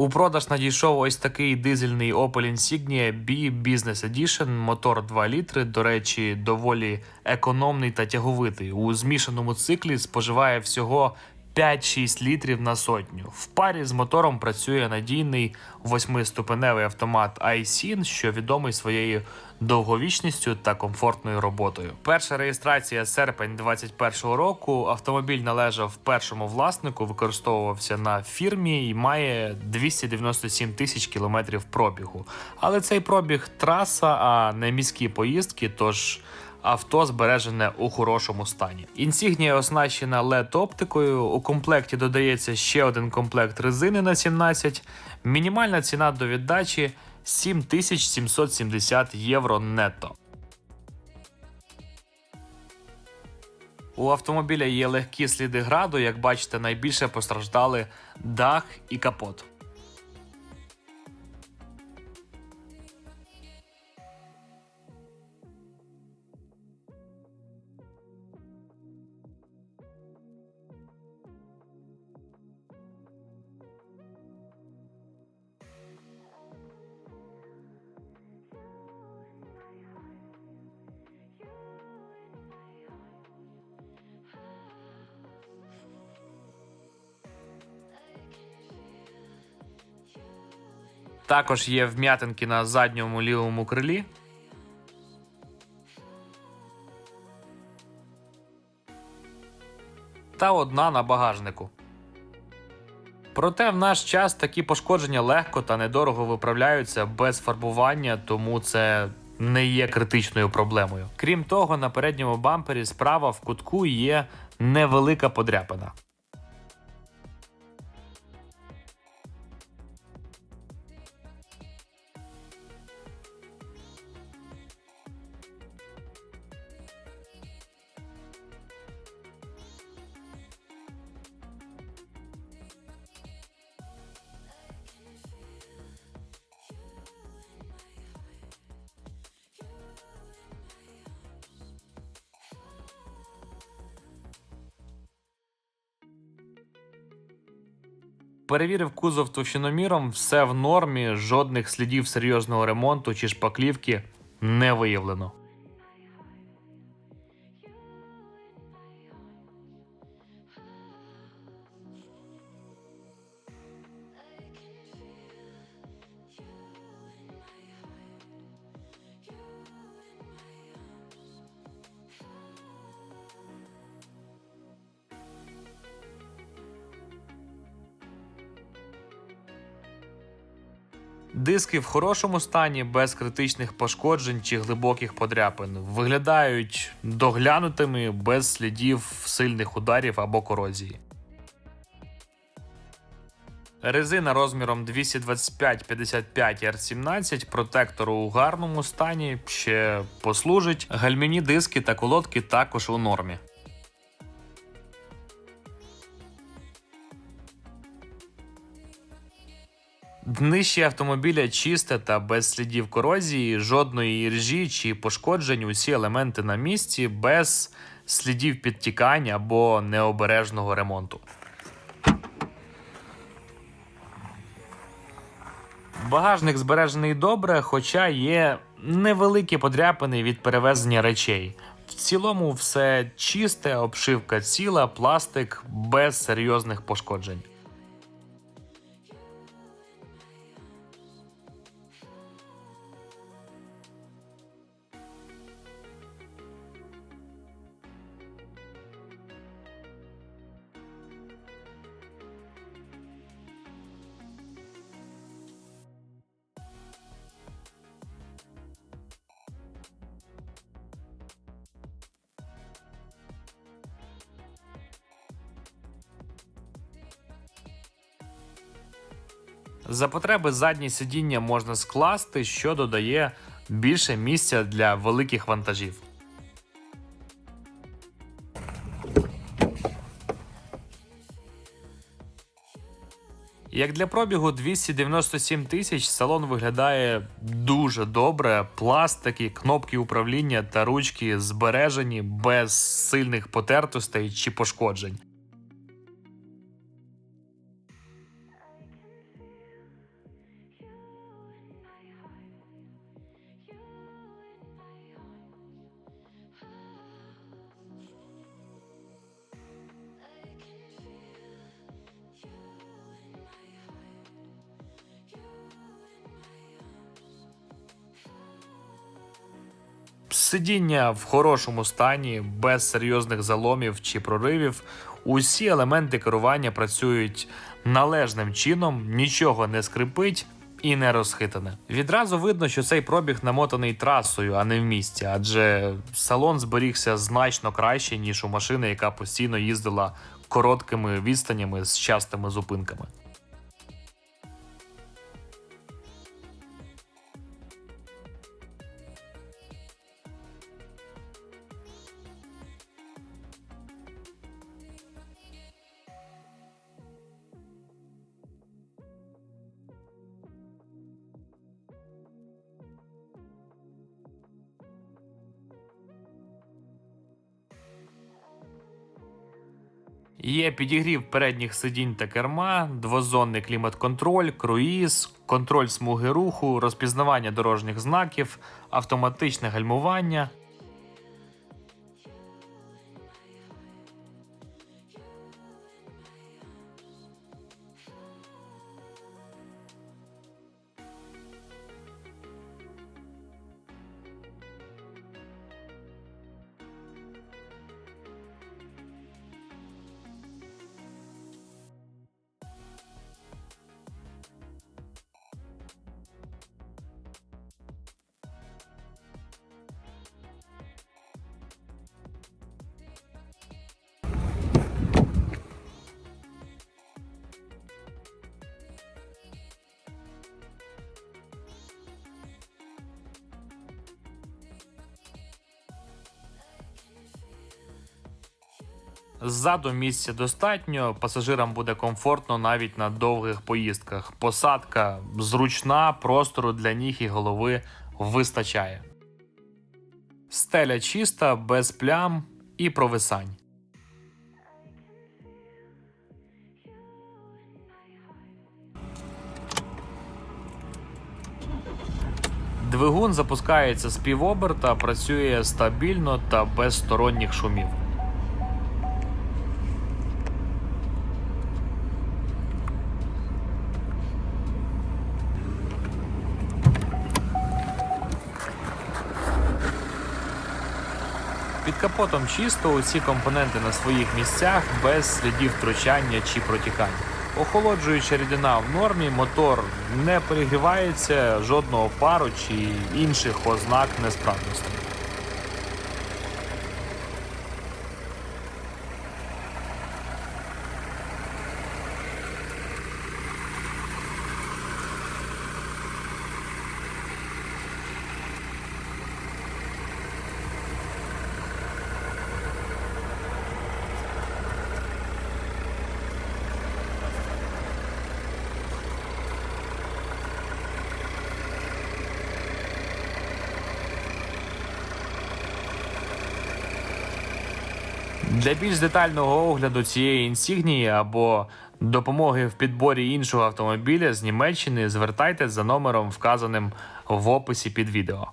У продаж надійшов ось такий дизельний Opel Insignia B Business Edition, мотор 2 літри. До речі, доволі економний та тяговитий. У змішаному циклі споживає всього 5-6 літрів на сотню. В парі з мотором працює надійний восьмиступеневий автомат iSyn, що відомий своєю довговічністю та комфортною роботою. Перша реєстрація серпень 2021 року. Автомобіль належав першому власнику, використовувався на фірмі і має 297 тисяч кілометрів пробігу. Але цей пробіг траса, а не міські поїздки. Тож авто збережене у хорошому стані. Інсігнія оснащена led оптикою. У комплекті додається ще один комплект резини на 17. Мінімальна ціна до віддачі 7770 євро нетто. У автомобіля є легкі сліди граду, як бачите, найбільше постраждали дах і капот. Також є вм'ятинки на задньому лівому крилі. Та одна на багажнику. Проте в наш час такі пошкодження легко та недорого виправляються без фарбування, тому це не є критичною проблемою. Крім того, на передньому бампері справа в кутку є невелика подряпина. Перевірив кузов товщиноміром, все в нормі, жодних слідів серйозного ремонту чи шпаклівки не виявлено. Диски в хорошому стані, без критичних пошкоджень чи глибоких подряпин. Виглядають доглянутими без слідів сильних ударів або корозії. Резина розміром 225-55 R17, протектор у гарному стані, ще послужить. Гальміні диски та колодки також у нормі. Днище автомобіля чисте та без слідів корозії, жодної іржі чи пошкоджень, усі елементи на місці, без слідів підтікань або необережного ремонту. Багажник збережений добре, хоча є невеликі подряпини від перевезення речей. В цілому все чисте, обшивка ціла, пластик без серйозних пошкоджень. За потреби заднє сидіння можна скласти, що додає більше місця для великих вантажів. Як для пробігу 297 тисяч, салон виглядає дуже добре. Пластики, кнопки управління та ручки збережені без сильних потертостей чи пошкоджень. Сидіння в хорошому стані, без серйозних заломів чи проривів. Усі елементи керування працюють належним чином, нічого не скрипить і не розхитане. Відразу видно, що цей пробіг намотаний трасою, а не в місті, адже салон зберігся значно краще, ніж у машини, яка постійно їздила короткими відстанями з частими зупинками. Є підігрів передніх сидінь та керма, двозонний клімат-контроль, круїз, контроль смуги руху, розпізнавання дорожніх знаків, автоматичне гальмування. Ззаду місця достатньо, пасажирам буде комфортно навіть на довгих поїздках. Посадка зручна, простору для ніг і голови вистачає. Стеля чиста, без плям і провисань. Двигун запускається з півоберта, працює стабільно та без сторонніх шумів. Під капотом чисто, усі компоненти на своїх місцях без слідів втручання чи протікання. Охолоджуюча рідина в нормі, мотор не перегрівається, жодного пару чи інших ознак несправності. Для більш детального огляду цієї інсігнії або допомоги в підборі іншого автомобіля з Німеччини звертайте за номером, вказаним в описі під відео.